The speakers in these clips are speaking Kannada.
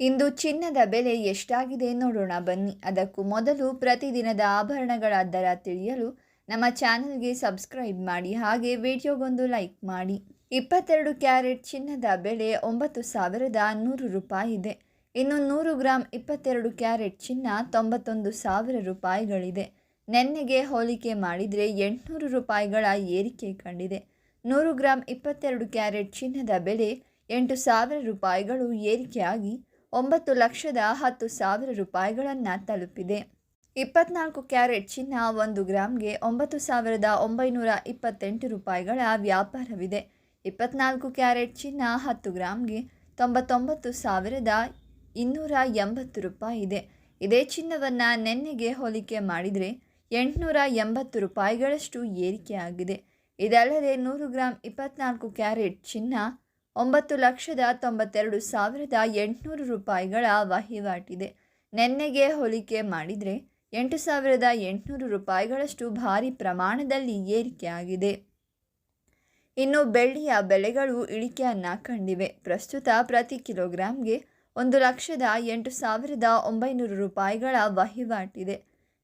ಇಂದು ಚಿನ್ನದ ಬೆಲೆ ಎಷ್ಟಾಗಿದೆ ನೋಡೋಣ ಬನ್ನಿ. ಅದಕ್ಕೂ ಮೊದಲು ಪ್ರತಿದಿನದ ಆಭರಣಗಳ ದರ ತಿಳಿಯಲು ನಮ್ಮ ಚಾನಲ್ಗೆ ಸಬ್ಸ್ಕ್ರೈಬ್ ಮಾಡಿ, ಹಾಗೆ ವಿಡಿಯೋಗೊಂದು ಲೈಕ್ ಮಾಡಿ. ಇಪ್ಪತ್ತೆರಡು ಕ್ಯಾರೆಟ್ ಚಿನ್ನದ ಬೆಲೆ ಒಂಬತ್ತು ಸಾವಿರದ ನೂರು ರೂಪಾಯಿ ಇದೆ. ಇನ್ನು ನೂರು ಗ್ರಾಂ ಇಪ್ಪತ್ತೆರಡು ಕ್ಯಾರೆಟ್ ಚಿನ್ನ ತೊಂಬತ್ತೊಂದು ಸಾವಿರ ರೂಪಾಯಿಗಳಿದೆ. ನೆನ್ನೆಗೆ ಹೋಲಿಕೆ ಮಾಡಿದರೆ ಎಂಟುನೂರು ರೂಪಾಯಿಗಳ ಏರಿಕೆ ಕಂಡಿದೆ. ನೂರು ಗ್ರಾಂ ಇಪ್ಪತ್ತೆರಡು ಕ್ಯಾರೆಟ್ ಚಿನ್ನದ ಬೆಲೆ ಎಂಟು ಸಾವಿರ ರೂಪಾಯಿಗಳು ಏರಿಕೆಯಾಗಿ ಒಂಬತ್ತು ಲಕ್ಷದ ಹತ್ತು ಸಾವಿರ ರೂಪಾಯಿಗಳನ್ನು ತಲುಪಿದೆ. ಇಪ್ಪತ್ನಾಲ್ಕು ಕ್ಯಾರೆಟ್ ಚಿನ್ನ ಒಂದು ಗ್ರಾಮ್ಗೆ ಒಂಬತ್ತು ಸಾವಿರದ ಒಂಬೈನೂರ ಇಪ್ಪತ್ತೆಂಟು ರೂಪಾಯಿಗಳ ವ್ಯಾಪಾರವಿದೆ. ಇಪ್ಪತ್ನಾಲ್ಕು ಕ್ಯಾರೆಟ್ ಚಿನ್ನ ಹತ್ತು ಗ್ರಾಮ್ಗೆ ತೊಂಬತ್ತೊಂಬತ್ತು ಸಾವಿರದ ಇನ್ನೂರ ಎಂಬತ್ತು ರೂಪಾಯಿ ಇದೆ ಇದೇ ಚಿನ್ನವನ್ನು ನೆನ್ನೆಗೆ ಹೋಲಿಕೆ ಮಾಡಿದರೆ ಎಂಟುನೂರ ಎಂಬತ್ತು ರೂಪಾಯಿಗಳಷ್ಟು ಏರಿಕೆಯಾಗಿದೆ. ಇದಲ್ಲದೆ ನೂರು ಗ್ರಾಂ ಇಪ್ಪತ್ನಾಲ್ಕು ಕ್ಯಾರೆಟ್ ಚಿನ್ನ ಒಂಬತ್ತು ಲಕ್ಷದ ತೊಂಬತ್ತೆರಡು ಸಾವಿರದ ಎಂಟುನೂರು ರೂಪಾಯಿಗಳ ವಹಿವಾಟಿದೆ. ನೆನ್ನೆಗೆ ಹೋಲಿಕೆ ಮಾಡಿದರೆ ಎಂಟು ಸಾವಿರದ ಎಂಟುನೂರು ರೂಪಾಯಿಗಳಷ್ಟು ಭಾರಿ ಪ್ರಮಾಣದಲ್ಲಿ ಏರಿಕೆಯಾಗಿದೆ ಇನ್ನು ಬೆಳ್ಳಿಯ ಬೆಲೆಗಳು ಇಳಿಕೆಯನ್ನು ಕಂಡಿವೆ. ಪ್ರಸ್ತುತ ಪ್ರತಿ ಕಿಲೋಗ್ರಾಮ್ಗೆ ಒಂದು ಲಕ್ಷದ ಎಂಟು ಸಾವಿರದ ಒಂಬೈನೂರು ರೂಪಾಯಿಗಳ ವಹಿವಾಟಿದೆ.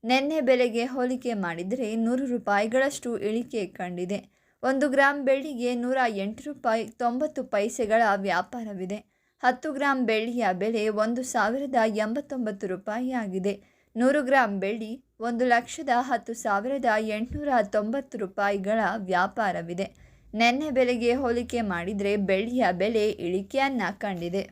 ನೆನ್ನೆ ಬೆಲೆಗೆ ಹೋಲಿಕೆ ಮಾಡಿದರೆ ನೂರು ರೂಪಾಯಿಗಳಷ್ಟು ಇಳಿಕೆ ಕಂಡಿದೆ. ಒಂದು ಗ್ರಾಂ ಬೆಳ್ಳಿಗೆ ನೂರ ಎಂಟು ರೂಪಾಯಿ, ತೊಂಬತ್ತು ಪೈಸೆಗಳ ವ್ಯಾಪಾರವಿದೆ. ಹತ್ತು ಗ್ರಾಂ ಬೆಳ್ಳಿಯ ಬೆಲೆ ಒಂದು ಸಾವಿರದ ಎಂಬತ್ತೊಂಬತ್ತು ರೂಪಾಯಿ ಆಗಿದೆ ನೂರು ಗ್ರಾಂ ಬೆಳ್ಳಿ ಒಂದು ಲಕ್ಷದ ಹತ್ತು ಸಾವಿರದ ಎಂಟುನೂರ ತೊಂಬತ್ತು ರೂಪಾಯಿಗಳ ವ್ಯಾಪಾರವಿದೆ. ನೆನ್ನೆ ಬೆಲೆಗೆ ಹೋಲಿಕೆ ಮಾಡಿದರೆ ಬೆಳ್ಳಿಯ ಬೆಲೆ ಇಳಿಕೆಯನ್ನು ಕಂಡಿದೆ.